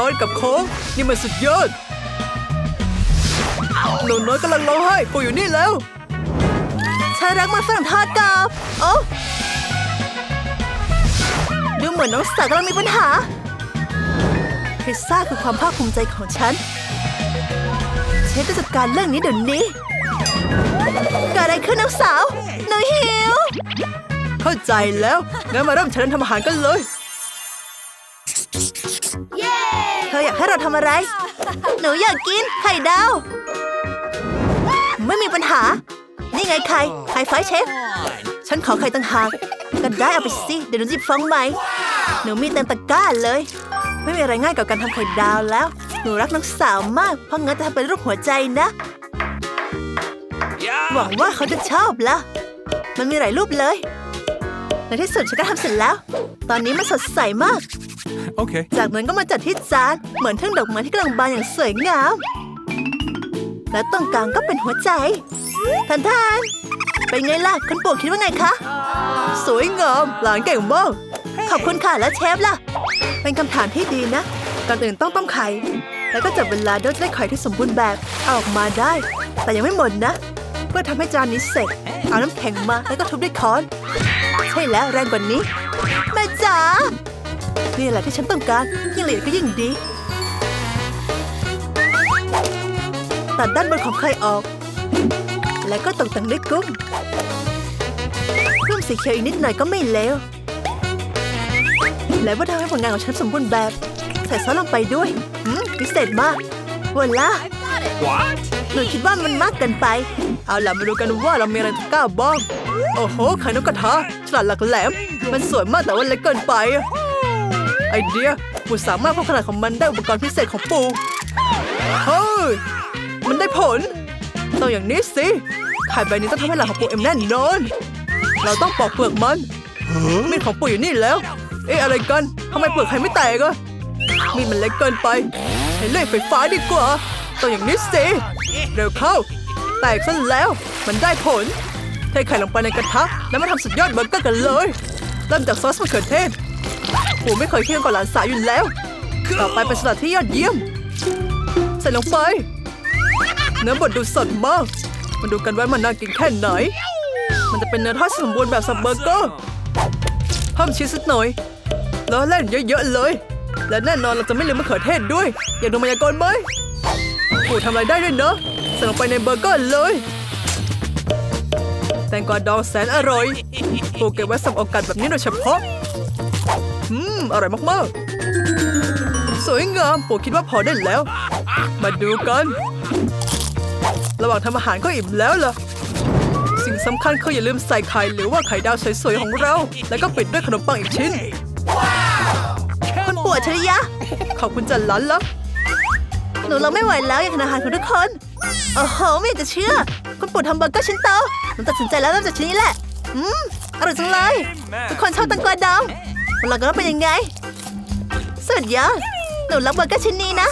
ช้อนกับโค้งนี่มันสุดยอดหนูน้อยกำลังร้องไห้ปู่อยู่นี่แล้วฉันรักมันฝรั่งทอดกรอบโอ้ดูเหมือนน้องสาวกำลังมีปัญหา พิซซ่าคือความภาคภูมิใจของฉัน เชฟจะจัดการเรื่องนี้เดี๋ยวนี้เกิดอะไรขึ้นน้องสาว หนูหิว เข้าใจแล้ว งั้นมาเริ่มเชิญทำอาหารกันเลย เธออยากให้เราทำอะไร หนูอยากกินไข่ดาว ไม่มีปัญหา นี่ไงไข่ ไข่ไฟเชฟ ฉันขอไข่ต่างหากก็ได้เอาไปสิ เดี๋ยวหนูหยิบฟองใหม่ หนูมีเต็มตะกร้าเลย ไม่มีอะไรง่ายกว่าการทำไข่ดาวแล้ว หนูรักน้องสาวมาก เพราะงั้นจะทำเป็นรูปหัวใจนะ หวังว่าเขาจะชอบละ มันมีหลายรูปเลย ในที่สุดฉันก็ทำเสร็จแล้ว ตอนนี้มันสดใสมาก Okay. จากนั้นก็มาจัดที่จานเหมือนทุ่งดอกไม้ที่กำลังบานอย่างสวยงาม และตรงกลางก็เป็นหัวใจทันทานเป็นไงล่ะคุณปู่คิดว่าไงคะ สวยงามหลานเก่งมากขอบคุณค่ะแล้วเชฟล่ะ เป็นคำถามที่ดีนะก่อนอื่นต้องต้มไข่แล้วก็จับเวลาด้วยจะได้ไข่ที่สมบูรณ์แบบเอาออกมาได้ แต่ยังไม่หมดนะ เพื่อทำให้จานนี้เสร็จ เอาน้ำแข็งมาแล้วก็ทุบด้วยค้อน ใช่แล้วแรงกว่านี้แม่จ๋า นี่แหละที่ฉันต้องการ ยิ่งละเอียดก็ยิ่งดี ตัดด้านบนของไข่ออก แล้วก็ตกแต่งด้วยกุ้งเพิ่มสีเขียวอีกนิดหน่อยก็ไม่เลวและเพื่อทำให้ผลงานของฉันสมบูรณ์แบบ ใส่ซอสลงไปด้วยอืมพิเศษมากวล่า What? หนูคิดว่ามันมากเกินไป เอาล่ะมาดูกันว่าเรามีอะไรตะกร้าบ้าง โอ้โหไข่นกกระทาฉลาดหลักแหลม มันสวยมากแต่ว่าเล็กเกินไป ไอเดียปู่สามารถเพิ่มขนาดของมันได้อุปกรณ์พิเศษของปู่เฮ้ยมันได้ผลต้องอย่างนี้สิไข่ใบนี้ต้องทำให้หลังของปู่เอ็มแน่นอน เราต้องปอกเปลือกมันมีดของปู่อยู่นี่แล้ว เอ๊ะอะไรกันทำไมเปลือกไข่ไม่แตกอะมีดมันเล็กเกินไปใช้เลื่อยไฟฟ้าดีกว่าต้องอย่างนี้สิเร็วเข้า แตกซะแล้ว มันได้ผลเทไข่ลงไปในกระทะแล้วมาทำสุดยอดเบอร์เกอร์กันเลย เริ่มจากซอสมะเขือเทศ ปู่ไม่เคยเคี่ยวกับหลานสาวอยู่แล้ว ต่อไปเป็นสลัดที่ยอดเยี่ยม ใส่ลงไป เนื้อบดดูสดมาก มาดูกันว่ามันน่ากินแค่ไหน มันจะเป็นเนื้อทอดสมบูรณ์แบบสับเบอร์เกอร์เพิ่มชีสสักหน่อย แล้วเล่นเยอะๆเลย และแน่นอนเราจะไม่ลืมมะเขือเทศด้วย อยากดูมายากลไหมปู่ทำอะไรได้ด้วยเนอะใส่ลงไปในเบอร์เกอร์เลยแตงกวาดองแสนอร่อย ปูเก็บไว้สำหรับโอกาสแบบนี้โดยเฉพาะ อืมอร่อยมากๆ สวยงามปู่คิดว่าพอได้แล้ว มาดูกัน ระหว่างทำอาหารก็อิ่มแล้วล่ะ สิ่งสำคัญคืออย่าลืมใส่ไข่หรือว่าไข่ดาวสวยๆของเรา แล้วก็ปิดด้วยขนมปังอีกชิ้นคุณปู่อัจฉริยะ ขอบคุณจันหลันละหนูเราไม่ไหวแล้วอยากทานอาหารของทุกคนโอ้โหไม่อยากจะเชื่อ คุณปู่ทำเบอร์เกอร์ชิ้นโตหนูตัดสินใจแล้วเริ่มจากชิ้นนี้แหละ อืม อร่อยจังเลย ทุกคนชอบแตังกวาดอ งมันลองกันว่าเป็นยังไง สุดยอดหนูรักเบอร์เกอร์ชิ้นนี้นะ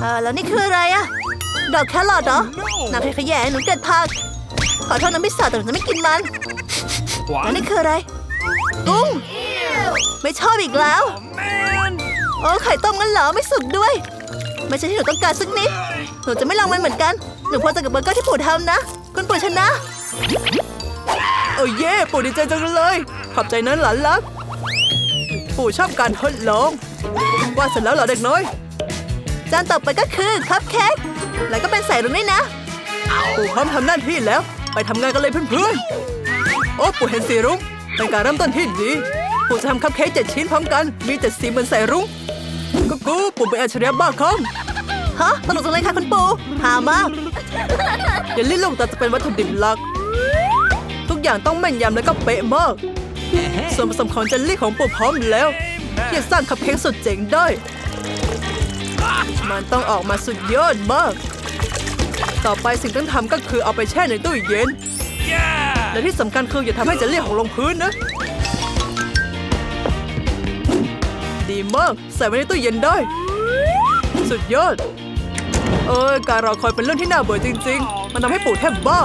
เออแล้วนี่คืออะไรอะดอกแครอทเหรอน้ำพริกขยงหนูเกลียดผัก ขอโทษนะพี่สาวแต่หนูจะไม่กินมันแล้ว What? นี่คืออะไรกุ้งไม่ชอบอีกแล้ว Man! โอ้ไข่ต้มงั้นเหรอไม่สุกด้วย ไม่ใช่ที่หนูต้องการสักนิดหนูจะไม่ลองมันเหมือนกันหนูพอใจกับเบอร์เกอร์ที่ปู่ทำนะคุณปู่ชนะโอ้เย่ปู่ดีใจจังเลย ขอบใจนั้นหลานรัก ปู่ชอบการทดลองว่าเสร็จแล้วเหรอเด็กน้อย จานต่อไปก็คือคัพเค้กแล้วก็เป็นใส่รุ้งด้วยนะ ปู่พร้อมทำหน้าที่แล้ว ไปทำงานกันเลยเพื่อนๆโอ้ปู่เห็นสีรุ้งเป็นการเริ่มต้นที่ดีปู่จะทำคัพเค้กเจ็ดชิ้นพร้อมกันมีเจ็ดสีเหมือนใส่รุ้งกูกูปู่เป็นอัจฉริยะบ้าคลั่งฮะตลกจังเลยค่ะคุณปู่หามากเยลลี่ลูกตาจะเป็นวัตถุดิบหลัก ทุกอย่างต้องแม่นยำและก็เป๊ะมาก ส่วนผสมของเจลลี่ของปู่พร้อมแล้วที่จะสร้างคัพเค้กสุดเจ๋งได้ มันต้องออกมาสุดยอดมาก ต่อไปสิ่งที่ต้องทำก็คือเอาไปแช่ในตู้เย็น Yeah! และที่สำคัญคืออย่าทำให้เจลลี่ของลงพื้นนะ ดีมากใส่ไว้ในตู้เย็นได้ สุดยอด เอ้ยการรอคอยเป็นเรื่องที่น่าเบื่อจริง ๆ มันทำให้ปู่แทบบ้า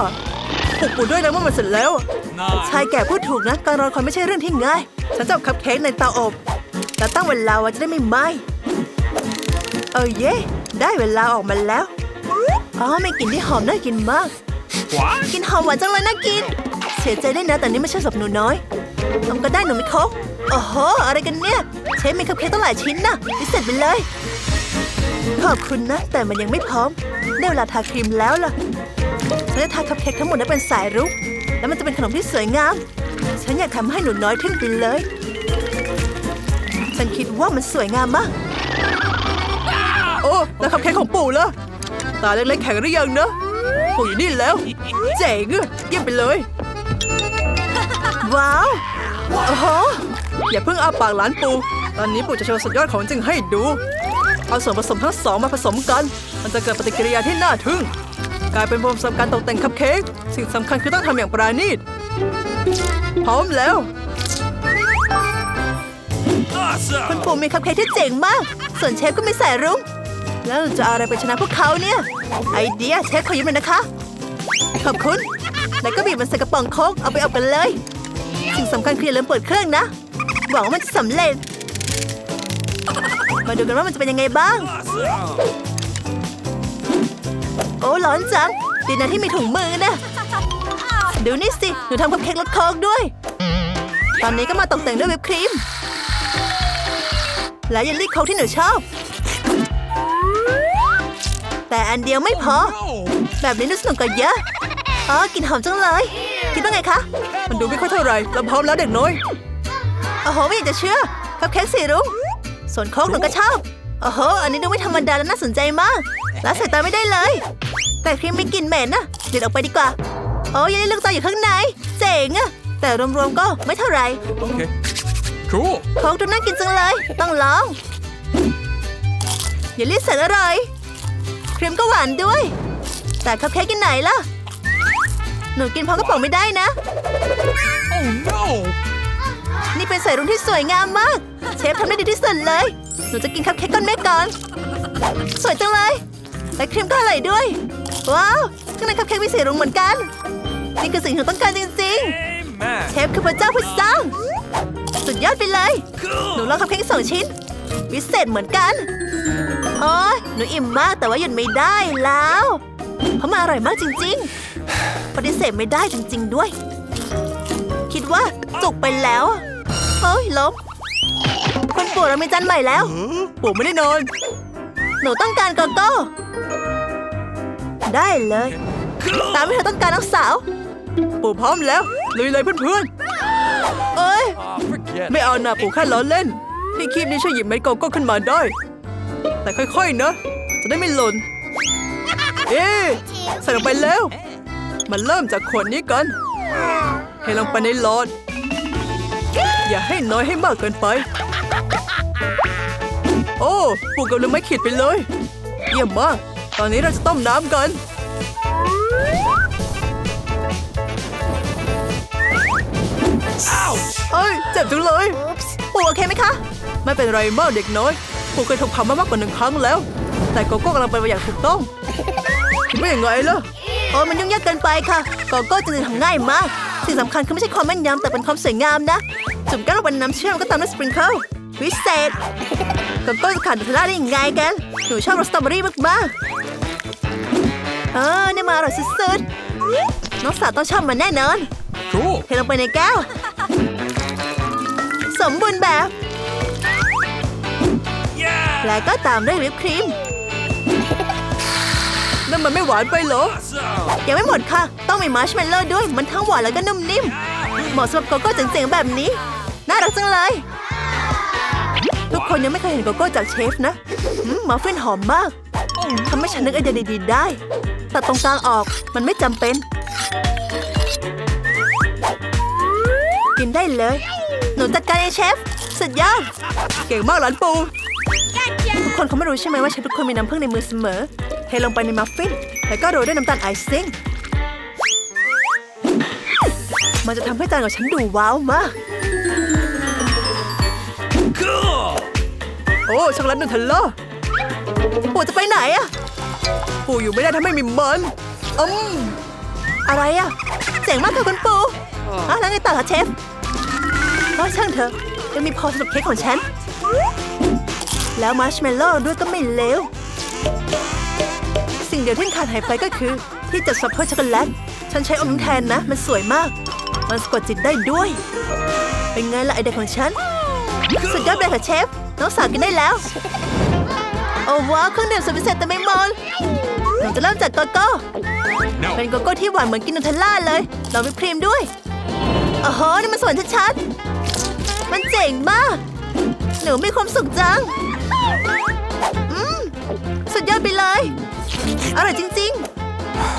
ปลุกปู่ด้วยนะว่ามันเสร็จแล้ว ชายแก่พูดถูกนะ การรอคอยไม่ใช่เรื่องที่ง่าย ฉันจะเอาคัพเค้กในเตาอบแต่ตั้งเวลาไว้จะได้ไม่ไหม้เออเย่ได้เวลาออกมาแล้ว อ๋อไม่กลิ่นที่หอมน่ากินมาก What? กินหอมหวานจังเลยน่ากิน เสียใจด้วยนะแต่นี่ไม่ใช่สับหนูน้อยทำก็ได้หนูไม่ครบโอ้โห อะไรกันเนี่ย เชฟมีคัพเค้กตั้งหลายชิ้นนะพิเศษไปเลย ขอบคุณนะ แต่มันยังไม่พร้อม ได้เวลาทาครีมแล้วล่ะ ฉันจะทาคัพเค้กทั้งหมดให้เป็นสายรุ้งแล้วมันจะเป็นขนมที่สวยงาม ฉันอยากทำให้หนูน้อยทึ่งไปเลย ฉันคิดว่ามันสวยงามมาก โอ้แล้วคัพเค้กของปู่ล่ะตาเล็กๆแข็งหรือยังนะปู่อยู่นี่แล้ว เจ๋งเยี่ยมไปเลย ว้าวโอ้โหอย่าเพิ่งอาปากหลานปู่ตอนนี้ปู่จะโชว์สุดยอดของจริงให้ดู เอาส่วนผสมทั้งสองมาผสมกัน มันจะเกิดปฏิกิริยาที่น่าทึ่ง กลายเป็นผสมการตกแต่งคัพเค้กสิ่งสำคัญคือต้องทำอย่างปราณีต พร้อมแล้ว Awesome! คุณปู่มีคัพเค้กที่เจ๋งมาก ส่วนเชฟก็มีสายรุ้ง แล้วเราจะเอาอะไรไปชนะพวกเขาเนี่ย ไอเดียเชฟขอยืมหน่อยนะคะ ขอบคุณ แล้วก็บีบมันใส่กระป๋องโค้กเอาไปอบกันเลย สิ่งสำคัญคืออย่าลืมเปิดเครื่องนะ หวังว่ามันจะสำเร็จ มาดูกันว่ามันจะเป็นยังไงบ้าง Awesome! โอ้ร้อนจัง ดีนะที่มีถุงมือนะดูนี่สิ หนูทำคัพเค้กรสโค้กด้วย ตอนนี้ก็มาตกแต่งด้วยวิปครีม และเยลลี่โค้กที่หนูชอบ แต่อันเดียวไม่พอ No! แบบนี้ดูสนุกกว่าเยอะ อ๋อกลินหอมจังเลย คิดว่าไงคะ มันดูไม่ค่อยเท่าไหร่เราพร้อมแล้วเด็กน้อย โอ้โห ไม่อยากจะเชื่อ คัพเค้กสีรุ้ง ส่วนโค้กหนูก็ชอบ โอ้โห อันนี้ดูไม่ธรรมดาและน่าสนใจมากละสายตาไม่ได้เลย แต่ครีมไม่กลิ่นเหม็นนะเด็ดออกไปดีกว่า โอ้ยังได้ลูกตาอยู่ข้างใน เจ๋งอะแต่รวมๆก็ไม่เท่าไหร่ Okay. Cool. โค้กดูน่ากินจังเลย ต้องลองอย่ารีบเสร็จอร่อยครีมก็หวานด้วย แต่คัพเค้กกินไหนล่ะ หนูกินพร้อมกระป๋องไม่ได้นะ Oh no! นี่เป็นสายรุ้งที่สวยงามมาก เชฟทำได้ดีที่สุดเลย หนูจะกินคัพเค้กก้อนเมฆก่อน สวยจังเลย และครีมก็อร่อยด้วย ว้าวข้างในคัพเค้กมีสีรุ้งเหมือนกัน นี่คือสิ่งที่หนูต้องการจริงๆ Amen. เชฟคือพระเจ้าผู้สร้าง สุดยอดไปเลย หนู Cool. ลองคัพเค้กสองชิ้นพิเศษเหมือนกันโอ้ยหนูอิ่มมากแต่ว่าหยุดไม่ได้แล้ว เพราะมันอร่อยมากจริงๆ ปฏิเสธไม่ได้จริง ๆ ด้วย คิดว่าจุกไปแล้วเฮ้ยล้มคุณปู่เรามีจานใหม่แล้ว ปู่ไม่ได้นอน หนูต้องการโกโก้ ได้เลย ตามที่เธอต้องการน้องสาว ปู่พร้อมแล้วลุยเลยเพื่อนเอ้ย Aw, forget ๆไม่เอานะปู่แค่ล้อเล่น พี่คีบนี่ช่วยหยิบเม็ดโกโก้ขึ้นมาได้ แต่ค่อยๆนะ จะได้ไม่หล่น เอ๊ะใส่ลงไปแล้ว มันเริ่มจากขวดนี้กัน ให้ลงไปในหลอด อย่าให้น้อยให้มากเกินไป โอ้ ปู่กับลืมไม่ขีดไปเลย เยี่ยมมาก ตอนนี้เราจะต้มน้ำกัน Ouch! เอ้ย เจ็บจังเลยปู่โอเคไหมคะ ไม่เป็นไรมากเด็กน้อยปู่เคยถูกทำมามากกว่าหนึ่งครั้งแล้ว แต่โกโก้กำลังไปนไปอย่างถูกต้องคิดว่าอย่างไงล่ะโอ้มันยุ่งยากเกินไปค่ะโกโก้จริงๆทำง่ายมาก สิ่งสำคัญคือไม่ใช่ความแม่นยำแต่เป็นความสวยงามนะ จุ่มแก้วลงไปในน้ำเชื่อมก็ตามด้วยสปริงเกิลวิเศษโกโก้จะขาดนูเทลล่าได้ยังไงกัน หนูชอบรสสตรอเบอรี่มากๆ เออเนี่ยมาอร่อยสุดๆ น้องสาวต้องชอบมันแน่นอน Cool. เทลงไปในแก้ว สมบูรณ์แบบ Yeah! และก็ตามด้วยวิปครีม นั่นมันไม่หวานไปเหรอ Awesome! ยังไม่หมดค่ะ ต้องมีมาร์ชเมลโล่ด้วย มันทั้งหวานแล้วก็นุ่มนิ่ม เหมาะสำหรับโกโก้เจ๋งๆแบบนี้ น่ารักจังเลย ทุกคนยังไม่เคยเห็นโกโก้จากเชฟนะอืมมัฟฟินหอมมาก ทำให้ฉันนึกไอเดียดีๆได้ ตัดตรงกลางออกมันไม่จำเป็น กินได้เลย หนูจัดการเองเชฟ สุดยอด เก่งมากหลานปู่ทุกคนเขาไม่รู้ใช่ไหมว่าเชฟทุกคนมีน้ำผึ้งในมือเสมอ เทลงไปในมัฟฟิน แล้วก็โรยด้วยน้ำตาลไอซิ่ง มันจะทำให้จานของฉันดูว้าวมาก Cool! โอ้ช็อกโกแลตนูเทลล่า ปู่จะไปไหนอะปู่อยู่ไม่ได้ถ้าไม่มีมันอืมอะไรอะเจ๋งมากค่ะคุณปู่อะแล้วไงต่อคะเชฟก็ช่างเถอะยังมีพอสำหรับเค้กของฉัน แล้วมาร์ชเมลโล่ด้วยก็ไม่เลวสิ่งเดียวที่ขาดหายไปก็คือ ที่จัดซัพเปอร์ช็อกโกแลตฉันใช้อมน้ำแทนนะ มันสวยมาก มันสะกดจิตได้ด้วย เป็นไงล่ะไอเด็กของฉัน สุดยอดเลยค่ะเชฟ น้องสาวกินได้แล้ว โอ้ว้าวเครื่องดื่มสุดพิเศษแต่ไม่หมดหนูจะเริ่มจากโกโก้ No. เป็นโกโก้ที่หวานเหมือนกินนูเทลล่าเลยเราวิปครีมด้วยโอ้โหนี่มันสวยชัดๆ มันเจ๋งมาก หนูมีความสุขจัง อืม สุดยอดไปเลย อร่อยจริง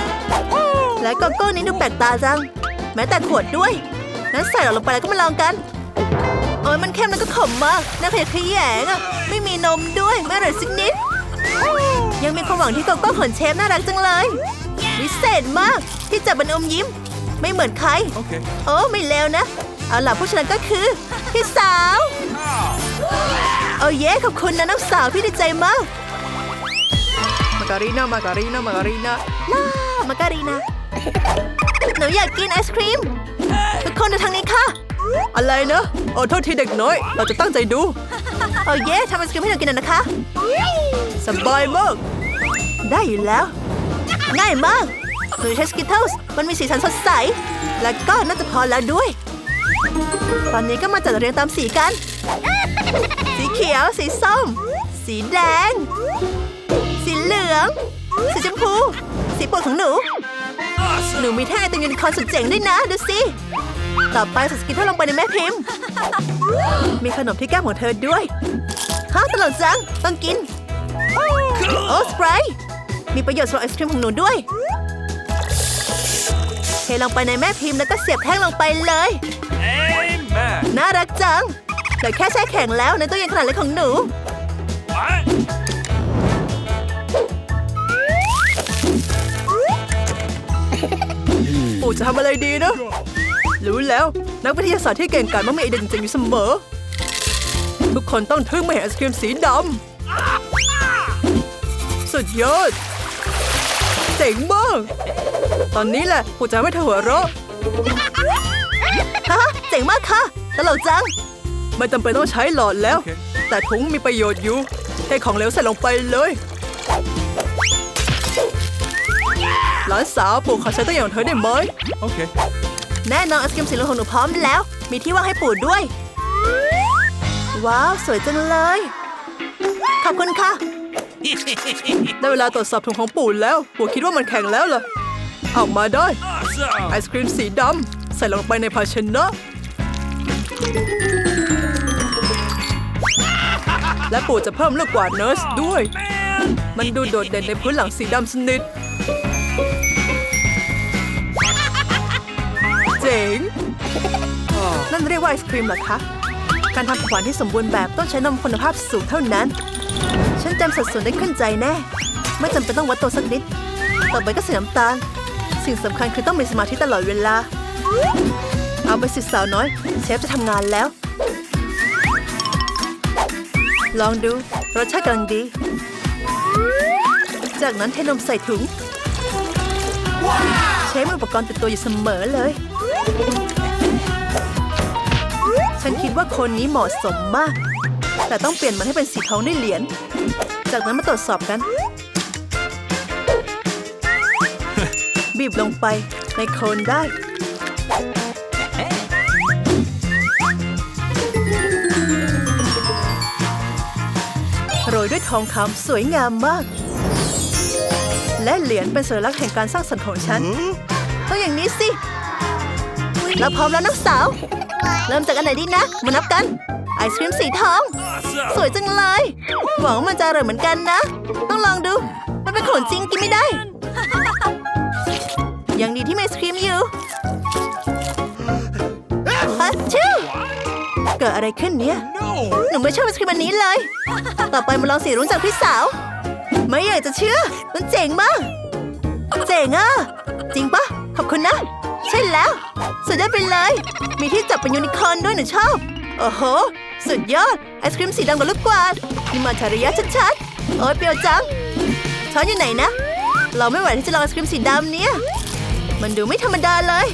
ๆ และโกโก้นี้ดูแปลกตาจัง แม้แต่ขวดด้วย นั้นใส่เราลงไปแล้วก็มาลองกัน โอ้ยมันเข้มแล้วก็ขมมากน่าขยะแขยงอะไม่มี นมด้วยไม่อร่อยสักนิด ยังมีความหวังที่โกโก้ของเชฟน่ารักจังเลยวิเศษมากที่จับบนอมยิ้ม ไม่เหมือนใคร Okay. โอ้ไม่เลวนะ เอาล่ะผู้ชนะก็คือพี่สาวโอ้เย้ขอบคุณนะน้องสาวพี่ดีใจมากมาการีนามาการีนามาการีนาล่ามาการีนะหนูอยากกินไอศครีมทุกคนดูทางนี้ค่ะ อะไรนะโอ้โทษทีเด็กน้อย เราจะตั้งใจดู โอ้เย้ทำไอศครีมให้หนูกินหน่อยนะคะ สบายมาก ได้อยู่แล้ว ง่ายมากหนูใช้สกิทเทิลส์มันมีสีสันสดใส และก็น่าจะพอแล้วด้วย ตอนนี้ก็มาจัดเรียงตามสีกัน สีเขียว สีส้ม สีแดง สีเหลือง สีชมพู สีโปรดของหนู หนูมีแท่งไอติมยูนิคอร์นสุดเจ๋งด้วยนะ ดูสิ ต่อไปส่สกิทเทิลลงไปในแม่พิมพ์ มีขนมที่แก้มของเธอด้วยฮะตลกจัง ต้องกิน โอ้สไปร์มีประโยชน์สำหรับไอศครีมของหนูด้วย เทลงไปในแม่พิมพ์แล้วก็เสียบแท่งลงไปเลย น่ารักจังเหลือแค่แช่แข็งแล้วในตู้เย็นขนาดเล็กของหนู ปู่จะทำอะไรดีนะ รู้แล้ว นักวิทยาศาสตร์ที่เก่งกาจมักมีไอเดียเจ๋งๆอยู่เสมอ ทุกคนต้องทึ่งเมื่อเห็นไอศครีมสีดำสุดยอด เจ๋งมาก ตอนนี้แหละปู่จะทำให้เธอหัวเราะฮะเจ๋งมากค่ะตลกจัง ไม่จำเป็นต้องใช้หลอดแล้วโอเคแต่ถุงมีประโยชน์อยู่เทของเหลวใส่ลงไปเลยหลานสาวปู่ขอใช้ตัวอย่างเธอได้ไหม Okay. แน่นอนไอศครีมสีเหลืองของหนูพร้อมแล้ว มีที่ว่างให้ปู่ด้วย ว้าว สวยจังเลย ขอบคุณค่ะ ได้เวลาตรวจสอบถุงของปู่แล้วปู่คิดว่ามันแข็งแล้วเหรอออกมาได้ไอ Awesome. ศครีมสีดำใส่ลงไปในภาชนะ และปู่จะเพิ่มลูกกวาดเนิร์สด้วย Man. มันดูโดดเด่นในพื้นหลังสีดำสนิท เจ๋งนั่นเรียกว่าไอศครีมเหรอคะ การทำของหวานที่สมบูรณ์แบบต้องใช้นมคุณภาพสูงเท่านั้น ฉันจำสัดส่วนได้ขึ้นใจแน่ ไม่จำเป็นต้องวัดตัวสักนิด ต่อไปก็ใส่น้ำตาล สิ่งสำคัญคือต้องมีสมาธิตลอดเวลา เอาไปสิสาวน้อย เชฟจะทำงานแล้ว ลองดู รสชาติกำลังดี จากนั้นเทนมใส่ถุง ใช้อุปกรณ์ติดตัวอยู่เสมอเลย ฉันคิดว่าคนนี้เหมาะสมมาก แต่ต้องเปลี่ยนมันให้เป็นสีทองด้วยเหรียญ จากนั้นมาตรวจสอบกัน บีบลงไปในโคนได้ โรยด้วยทองคำสวยงามมาก และเหรียญเป็นสัญลักษณ์แห่งการสร้างสรรค์ของฉันต้องอย่างนี้สิ เราพร้อมแล้วนักสาว เริ่มจากอันไหนดีนะ มานับกัน ไอศครีมสีทอง สวยจังเลย หวังว่ามันจะอร่อยเหมือนกันนะ ต้องลองดู มันเป็นของจริงกินไม่ได้ ยังดีที่ไอศครีมอยู่ฮัชชิวเกิดอะไรขึ้นเนี่ย หนูไม่ชอบไอศครีมอันนี้เลย ต่อไปมาลองสีรุ้งจากพี่สาว ไม่อยากจะเชื่อ มันเจ๋งมาก เจ๋งอะ จริงปะขอบคุณนะ ใช่แล้ว สุดยอดไปเลย มีที่จับเป็นยูนิคอร์นด้วยหนูชอบ โอ้โห สุดยอด ไอศครีมสีดำกับลูกกวาดนี่มาชาริยะชัดๆ โอ้ยเปรี้ยวจัง ช้อนอยู่ไหนนะ เราไม่ไหวที่จะลองไอศครีมสีดำเนี่ย มันดูไม่ธรรมดาเลย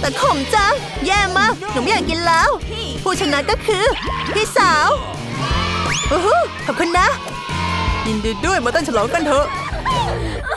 แต่ขมจัง แย่มาก หนูไม่อยากกินแล้ว ผู้ชนะก็คือ พี่สาว โอ้โหขอบคุณนะ ยินดีด้วยมาเต้นฉลองกันเถอะ